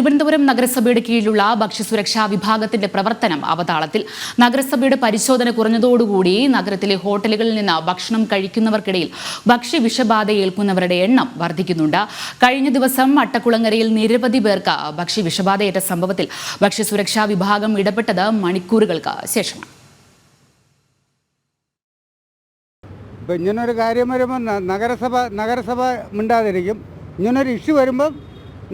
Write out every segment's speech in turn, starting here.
തിരുവനന്തപുരം നഗരസഭയുടെ കീഴിലുള്ള ഭക്ഷ്യസുരക്ഷാ വിഭാഗത്തിന്റെ പ്രവർത്തനം അവതാളത്തിൽ. നഗരസഭയുടെ പരിശോധന കുറഞ്ഞതോടുകൂടി നഗരത്തിലെ ഹോട്ടലുകളിൽ നിന്ന് ഭക്ഷണം കഴിക്കുന്നവർക്കിടയിൽ ഭക്ഷ്യ വിഷബാധ ഏൽക്കുന്നവരുടെ എണ്ണം വർദ്ധിക്കുന്നുണ്ട്. കഴിഞ്ഞ ദിവസം അട്ടക്കുളങ്ങരയിൽ നിരവധി പേർക്ക് ഭക്ഷ്യ വിഷബാധയേറ്റ സംഭവത്തിൽ ഭക്ഷ്യസുരക്ഷാ വിഭാഗം ഇടപെട്ടത് മണിക്കൂറുകൾക്ക് ശേഷമാണ്. ഇപ്പം ഇങ്ങനൊരു കാര്യം വരുമ്പോൾ നഗരസഭ നഗരസഭ മിണ്ടാതിരിക്കും. ഇങ്ങനൊരു ഇഷ്യൂ വരുമ്പം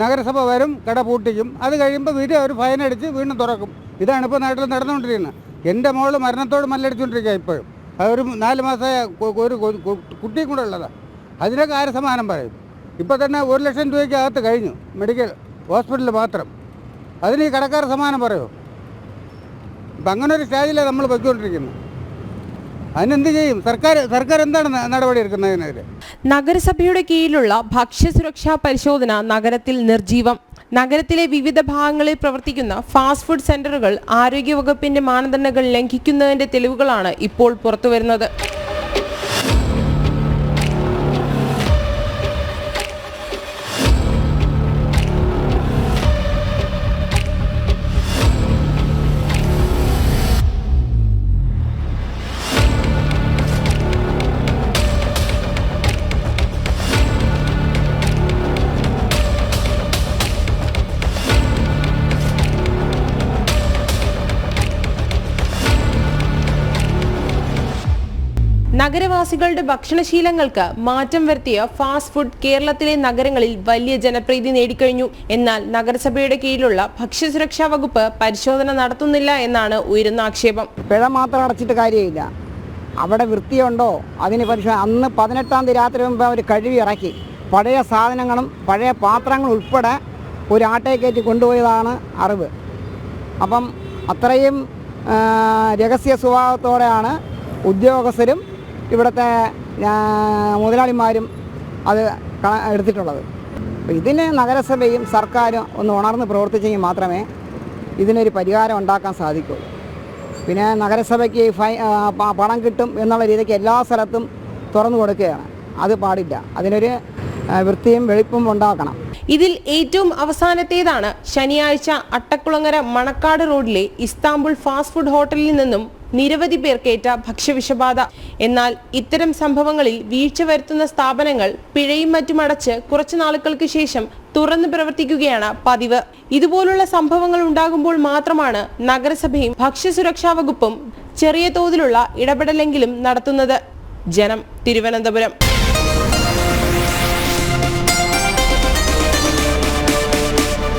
നഗരസഭ വരും കട പൂട്ടിക്കും. അത് കഴിയുമ്പോൾ വീട്ടിൽ അവർ ഫൈൻ അടിച്ച് വീണ്ടും തുറക്കും. ഇതാണ് ഇപ്പോൾ നാട്ടിൽ നടന്നുകൊണ്ടിരിക്കുന്നത്. എന്റെ മോൾ മരണത്തോട് മല്ലടിച്ചുകൊണ്ടിരിക്കുക ഇപ്പോഴും. അതൊരു നാല് മാസമായ ഒരു കുട്ടി കൂടെ ഉള്ളതാണ് അതിനൊക്കെ ആര് സമാനം പറയും? ഇപ്പോൾ തന്നെ ഒരു ലക്ഷം രൂപയ്ക്ക് അകത്ത് കഴിഞ്ഞു. മെഡിക്കൽ ഹോസ്പിറ്റലിൽ മാത്രം. അതിന് ഈ കടക്കാർ സമാനം പറയുമോ ഇപ്പം അങ്ങനെ ഒരു സ്റ്റേജിലാണ് നമ്മൾ പൊയ്ക്കൊണ്ടിരിക്കുന്നത്. അതിനെന്ത് ചെയ്യും? സർക്കാർ സർക്കാർ എന്താണ് നടപടി എടുക്കുന്നതിനെതിരെ നഗരസഭയുടെ കീഴിലുള്ള ഭക്ഷ്യസുരക്ഷാ പരിശോധന നഗരത്തിൽ നിർജീവം. നഗരത്തിലെ വിവിധ ഭാഗങ്ങളിൽ പ്രവർത്തിക്കുന്ന ഫാസ്റ്റ് ഫുഡ് സെന്ററുകൾ ആരോഗ്യവകുപ്പിന്റെ മാനദണ്ഡങ്ങൾ ലംഘിക്കുന്നതിന്റെ തെളിവുകളാണ് ഇപ്പോൾ പുറത്തുവരുന്നത്. നഗരവാസികളുടെ ഭക്ഷണശീലങ്ങൾക്ക് മാറ്റം വരുത്തിയ ഫാസ്റ്റ് ഫുഡ് കേരളത്തിലെ നഗരങ്ങളിൽ വലിയ ജനപ്രീതി നേടിക്കഴിഞ്ഞു. എന്നാൽ നഗരസഭയുടെ കീഴിലുള്ള ഭക്ഷ്യസുരക്ഷാ വകുപ്പ് പരിശോധന നടത്തുന്നില്ല എന്നാണ് ഉയരുന്ന ആക്ഷേപം. പിഴ മാത്രം അടച്ചിട്ട് കാര്യമില്ല. അവിടെ വൃത്തിയുണ്ടോ? അതിന് പരിശോധന അന്ന് പതിനെട്ടാം തീയതി രാത്രി മുമ്പ് അവർ കഴുകി ഇറക്കി. പഴയ സാധനങ്ങളും പഴയ പാത്രങ്ങളും ഉൾപ്പെടെ ഒരു ആട്ടയെ കയറ്റി കൊണ്ടുപോയതാണ് അറിവ്. അപ്പം അത്രയും രഹസ്യ സ്വഭാവത്തോടെയാണ് ഉദ്യോഗസ്ഥരും ഇവിടുത്തെ മുതലാളിമാരും അത് എടുത്തിട്ടുള്ളത്. ഇതിന് നഗരസഭയും സർക്കാരും ഒന്ന് ഉണർന്ന് പ്രവർത്തിച്ചെങ്കിൽ മാത്രമേ ഇതിനൊരു പരിഹാരം ഉണ്ടാക്കാൻ സാധിക്കൂ. പിന്നെ നഗരസഭയ്ക്ക് ഫൈ പണം കിട്ടും എന്നുള്ള രീതിക്ക് എല്ലാ സ്ഥലത്തും തുറന്നു കൊടുക്കുകയാണ്. അത് പാടില്ല. അതിനൊരു വൃത്തിയും വെളുപ്പും ഉണ്ടാക്കണം. ഇതിൽ ഏറ്റവും അവസാനത്തേതാണ് ശനിയാഴ്ച അട്ടക്കുളങ്ങര മണക്കാട് റോഡിലെ ഇസ്താംബുൾ ഫാസ്റ്റ് ഫുഡ് ഹോട്ടലിൽ നിന്നും നിരവധി പേർക്കേറ്റ ഭക്ഷ്യവിഷബാധ. എന്നാൽ ഇത്തരം സംഭവങ്ങളിൽ വീഴ്ച വരുത്തുന്ന സ്ഥാപനങ്ങൾ പിഴയും മറ്റും അടച്ച് കുറച്ചു നാളുകൾക്ക് ശേഷം തുറന്നു പ്രവർത്തിക്കുകയാണ് പതിവ്. ഇതുപോലുള്ള സംഭവങ്ങൾ ഉണ്ടാകുമ്പോൾ മാത്രമാണ് നഗരസഭയും ഭക്ഷ്യസുരക്ഷാ വകുപ്പും ചെറിയ തോതിലുള്ള ഇടപെടലെങ്കിലും നടത്തുന്നത്. ജനം തിരുവനന്തപുരം.